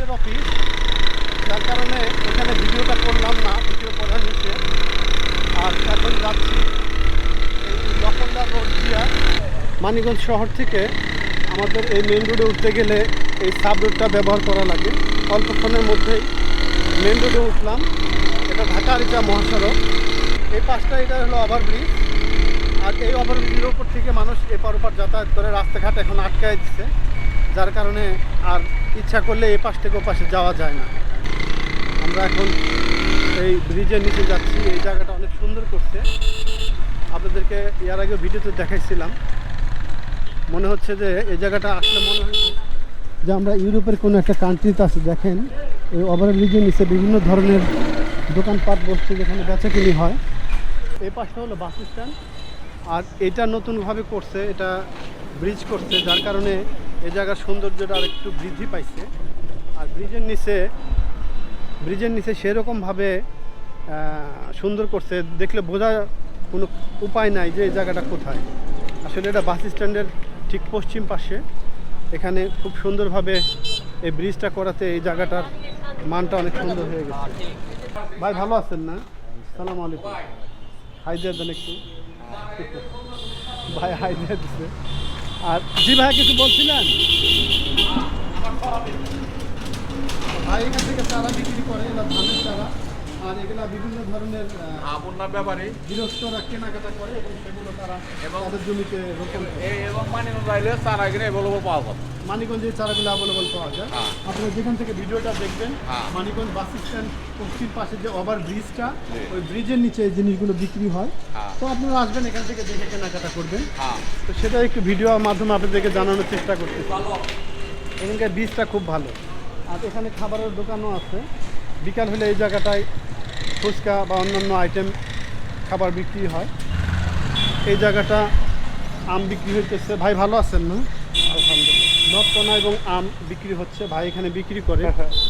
কোর্টের অফিস যার কারণে এখানে ভিডিওটা করলাম না, ভিডিও করা নিচে আর এখন যাচ্ছি এই লক্ষণদার রোড দিয়া মানিগঞ্জ শহর থেকে আমাদের এই মেন রোডে উঠতে গেলে এই সাব রোডটা ব্যবহার করা লাগে। অল্পক্ষণের মধ্যেই মেন রোডে উঠলাম। এটা ঢাকা আরিচা মহাসড়ক। এই পাশটা এটা হলো ওভারব্রিজ আর এই ওভারব্রিজের উপর থেকে মানুষ এপার ওপার যাতায়াত করে, রাস্তাঘাট এখন আটকায় দিচ্ছে যার কারণে আর ইচ্ছা করলে এই পাশ থেকে ও পাশে যাওয়া যায় না। আমরা এখন এই ব্রিজের নিচে যাচ্ছি, এই জায়গাটা অনেক সুন্দর করছে। আপনাদেরকে এর আগে ভিডিওতে দেখাইছিলাম। মনে হচ্ছে যে এই জায়গাটা আসলে মনে হয় যে আমরা ইউরোপের কোনো একটা কান্ট্রিতে আছি। দেখেন, এই ওভারব্রিজের নিচে বিভিন্ন ধরনের দোকানপাট বসছে যেখানে বেচাকিনি হয়। এই পাশটা হলো বাস স্ট্যান্ড। আর এটা নতুনভাবে করছে, এটা ব্রিজ করছে, যার কারণে এই জায়গার সৌন্দর্যটা আর একটু বৃদ্ধি পাইছে। আর ব্রিজের নিচে ব্রিজের নিচে সেরকমভাবে সুন্দর করছে। দেখলে বোঝা কোনো উপায় নাই যে এই জায়গাটা কোথায়। আসলে এটা বাস স্ট্যান্ডের ঠিক পশ্চিম পাশে। এখানে খুব সুন্দরভাবে এই ব্রিজটা করাতে এই জায়গাটার মানটা অনেক সুন্দর হয়ে গেছে। ভাই, ভালো আছেন না? সালাম আলাইকুম। হাই দিয়ে দেন একটু। ভাই, হাই দিয়ে দিচ্ছে আর জি ভাই কিছু বলছিলেন? ভাই এখান থেকে চারা বিক্রি করে এবার ধানের চারা। আর এগুলা বিভিন্ন ধরনের আপনার ব্যাপারে গৃহস্থরা কেনাকাটা করে এবং সেগুলো তারা এবং- তাদের জমিতে রোপণ এবং মানিগঞ্জ আইলে তার আগে অ্যাভেলেবল পাওয়া যাবে। মানিকগঞ্জে এই চারাগুলো অ্যাভেলেবল পাওয়া যায়। হ্যাঁ। আপনারা যেখান থেকে ভিডিওটা দেখবেন হ্যাঁ। মানিকগঞ্জ বাস স্ট্যান্ড পশ্চিম পাশে যে ওভার ব্রিজটা ওই ব্রিজের নিচে এই জিনিসগুলো বিক্রি হয়। হ্যাঁ। তো আপনারা আসবেন এখান থেকে দেখে কেনাকাটা করবেন। তো সেটা একটু ভিডিওর মাধ্যমে আপনাদেরকে জানানোর চেষ্টা করতেছি। এখানকার বীজটা খুব ভালো। আর এখানে খাবারের দোকানও আছে। বিকাল হলে এই জায়গাটায় ফুচকা বা অন্যান্য আইটেম খাবার বিক্রি হয়। এই জায়গাটা আম বিক্রি হইতেছে। ভাই ভালো আছেন না? আলহামদুলিল্লাহ। নটকনা এবং আম বিক্রি হচ্ছে। ভাই এখানে বিক্রি করে।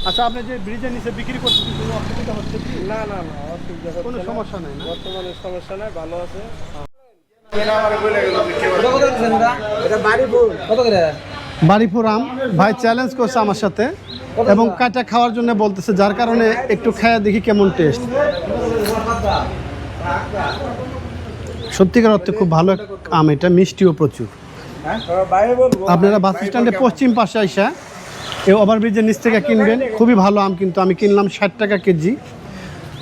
আচ্ছা আপনি যে ব্রিজের নিচে বিক্রি করতেছেন কোনো অসুবিধা হচ্ছে কি? না না না অসুবিধা কোনো সমস্যা নেই বর্তমানে সমস্যা নাই ভালো আছে। বাড়িপুর। আম। ভাই চ্যালেঞ্জ করছে আমার সাথে। এবং কাটা খাওয়ার জন্য বলতেছে, যার কারণে একটু খায়া দেখি কেমন টেস্ট সত্যিকার অর্থে খুব ভালো আম, এটা মিষ্টিও প্রচুর। আপনারা বাস স্ট্যান্ডে পশ্চিম পাশে আইসা, এই ওভারব্রিজের নিচ থেকে কিনবেন। খুবই ভালো আম কিন্তু, আমি কিনলাম ষাট টাকা কেজি।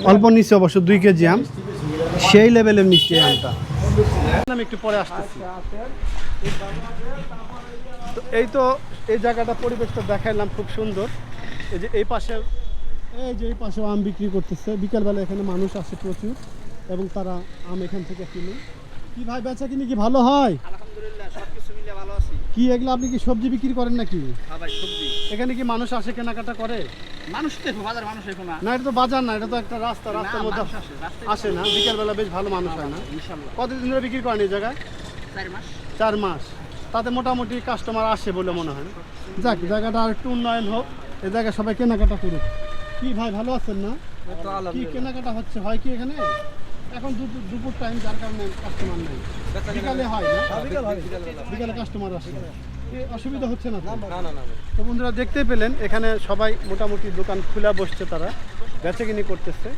অল্প নিচে অবশ্য দুই কেজি আম। সেই লেভেলের মিষ্টি আমটা। আমি একটু পরে আসতেছি। এই তো, এই জায়গাটা পরিবেশটা দেখাইলাম, খুব সুন্দর। এই যে এই পাশে এই যে এই পাশে আম বিক্রি করতেছে। বিকালবেলা এখানে মানুষ আসে প্রচুর এবং তারা আম এখান থেকে কিনে। কি ভাই বেচা কিনে কি ভালো হয়? আলহামদুলিল্লাহ সবকিছু মিলে ভালো আছি। কি এগুলো আপনি কি সবজি বিক্রি করেন নাকি? হ্যাঁ ভাই সবজি। এখানে কি মানুষ আসে কেনাকাটা করে? মানুষ তো বাজার মানুষ এখন না না এটা তো বাজার না এটা তো একটা রাস্তা রাস্তার মধ্যে আসে, না। বিকালবেলা বেশ ভালো মানুষ হয় না। ইনশাল্লাহ। কতদিন ধরে বিক্রি করেন এই জায়গায়? চার মাস। চার মাস। তাতে মোটামুটি কাস্টমার আসে বলে মনে হয়। যাক জায়গাটা আর একটু উন্নয়ন হোক। এই জায়গায় সবাই কেনাকাটা করুক। কি ভাই ভালো আছেন না? কি কেনাকাটা হচ্ছে? হয় কি এখানে? এখন দুপুর টাইম যার কারণে কাস্টমার নেই। বিকালে হয় না? বিকালে কাস্টমার আসে। অসুবিধা হচ্ছে না। তো? বন্ধুরা দেখতেই পেলেন এখানে সবাই মোটামুটি দোকান খোলা বসছে তারা। বেচাকিনি করতেছে।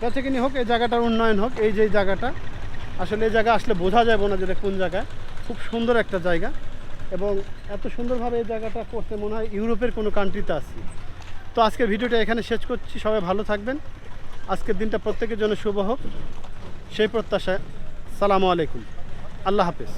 বেচাকিনি হোক এই জায়গাটার উন্নয়ন হোক এই যে জায়গাটা আসলে এই জায়গা আসলে বোঝা যাবে না যে এটা কোন জায়গায়। খুব সুন্দর একটা জায়গা। এবং এত সুন্দরভাবে এই জায়গাটা করতে মনে হয় ইউরোপের কোনো কান্ট্রিতে আছি। তো আজকে ভিডিওটা এখানে শেষ করছি, সবাই ভালো থাকবেন। আজকের দিনটা প্রত্যেকের জন্য শুভ হোক। সেই প্রত্যাশায়, সালামু আলাইকুম। আল্লাহ হাফেজ।